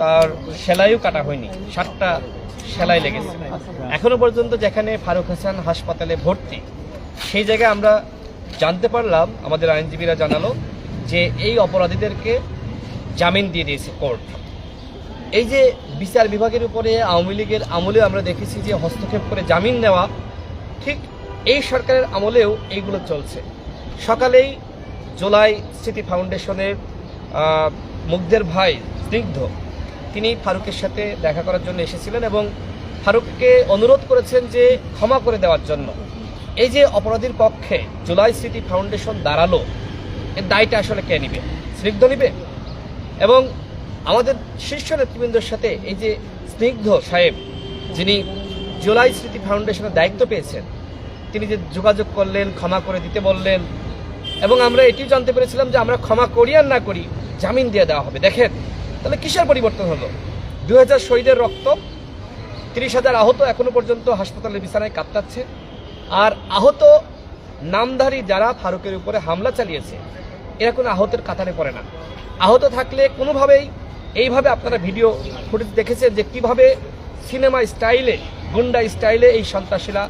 তার সেলাইও কাটা হয়নি। সাতটা সেলাই লেগেছে। এখনও পর্যন্ত যেখানে ফারুক হাসান হাসপাতালে ভর্তি, সেই জায়গায় আমরা জানতে পারলাম, আমাদের আইনজীবীরা জানালো যে এই অপরাধীদেরকে জামিন দিয়ে দিয়েছে কোর্ট। এই যে বিচার বিভাগের উপরে আওয়ামী লীগের আমলে আমরা দেখেছি যে হস্তক্ষেপ করে জামিন নেওয়া, ঠিক এই সরকারের আমলেও এইগুলো চলছে। সকালেই জুলাই স্মৃতি ফাউন্ডেশনের মুগ্ধের ভাই স্নিগ্ধ তিনি ফারুকের সাথে দেখা করার জন্য এসেছিলেন এবং ফারুককে অনুরোধ করেছেন যে ক্ষমা করে দেওয়ার জন্য। এই যে অপরাধীর পক্ষে জুলাই স্মৃতি ফাউন্ডেশন দাঁড়াল, এর দায়টা আসলে কে নিবে? স্নিগ্ধ নিবে? এবং আমাদের শীর্ষ নেতৃবৃন্দর সাথে এই যে স্নিগ্ধ সাহেব, যিনি জুলাই স্মৃতি ফাউন্ডেশনের দায়িত্ব পেয়েছেন, তিনি যে যোগাযোগ করলেন, ক্ষমা করে দিতে বললেন, এবং আমরা এটিও জানতে পেরেছিলাম যে আমরা ক্ষমা করি আর না করি জামিন দিয়ে দেওয়া হবে। দেখেন তাহলে কিসের পরিবর্তন হলো? দু হাজার শহীদের রক্ত, তিরিশ হাজার আহত এখনও পর্যন্ত হাসপাতালের বিছানায় কাঁপতাচ্ছে। আর আহত নামধারী যারা ফারুকের উপরে হামলা চালিয়েছে, এরা কোনো আহতের কাতারে পড়ে না। আহত থাকলে কোনোভাবেই এইভাবে আপনারা ভিডিও ফুটেজ দেখেছেন যে কীভাবে সিনেমা স্টাইলে, গুন্ডা স্টাইলে এই সন্ত্রাসীরা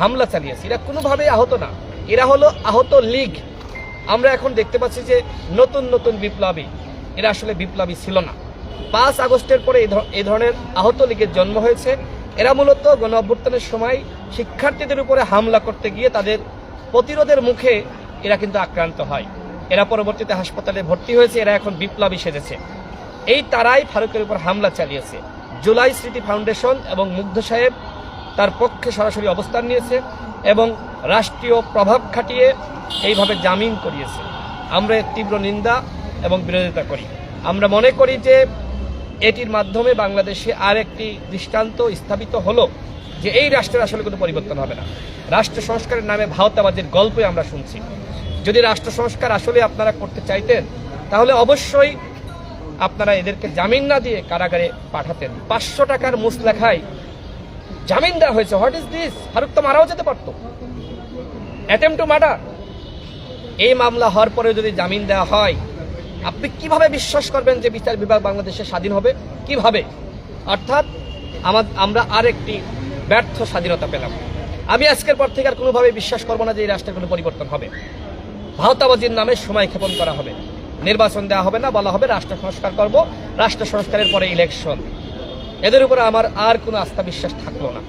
হামলা চালিয়েছে। এরা কোনোভাবেই আহত না। এরা হলো আহত লীগ। আমরা এখন দেখতে পাচ্ছি যে নতুন নতুন বিপ্লবী এরা আসলে বিপ্লবী ছিল না। পাঁচ আগস্টের পরে এই ধরনের আহত লীগের জন্ম হয়েছে। এরা মূলত গণ অভ্যুত্থানের সময় শিক্ষার্থীদের উপরে হামলা করতে গিয়ে তাদের প্রতিরোধের মুখে এরা কিন্তু আক্রান্ত হয়। এরা পরবর্তীতে হাসপাতালে ভর্তি হয়েছে, এরা এখন বিপ্লবী সেজেছে। এই তারাই ফারুকের উপর হামলা চালিয়েছে। জুলাই স্মৃতি ফাউন্ডেশন এবং মুগ্ধ সাহেব তার পক্ষে সরাসরি অবস্থান নিয়েছে এবং রাষ্ট্রীয় প্রভাব খাটিয়ে এইভাবে জামিন করিয়েছে। আমরা তীব্র নিন্দা এবং বিরোধিতা করি। আমরা মনে করি যে এটির মাধ্যমে বাংলাদেশে আর একটি দৃষ্টান্ত স্থাপিত হলো যে এই রাষ্ট্রের আসলে কোনো পরিবর্তন হবে না। রাষ্ট্র সংস্কারের নামে ভাওতাবাজির গল্পই আমরা শুনছি। যদি রাষ্ট্র সংস্কার আসলে আপনারা করতে চাইতেন, তাহলে অবশ্যই আপনারা এদেরকে জামিন না দিয়ে কারাগারে পাঠাতেন। পাঁচশো টাকার মুসলেখায় জামিন দেওয়া হয়েছে। হোয়াট ইজ দিস ফারুক তো মারাও যেতে পারতো। অ্যাটেম্প টু মার্ডার এই মামলা হওয়ার পরে যদি জামিন দেওয়া হয় আপনি কীভাবে বিশ্বাস করবেন যে বিচার বিভাগ বাংলাদেশে স্বাধীন হবে? কীভাবে? অর্থাৎ আমার আমরা আর একটি ব্যর্থ স্বাধীনতা পেলাম। আমি আজকের পর থেকে আর কোনোভাবে বিশ্বাস করব না যে এই রাষ্ট্রের কোনো পরিবর্তন হবে। ভাওতাবাজির নামে সময় ক্ষেপণ করা হবে। নির্বাচন দেওয়া হবে না, বলা হবে রাষ্ট্র সংস্কার করব। রাষ্ট্র সংস্কারের পরে ইলেকশন এদের উপরে আমার আর কোনো আস্থা বিশ্বাস থাকল না।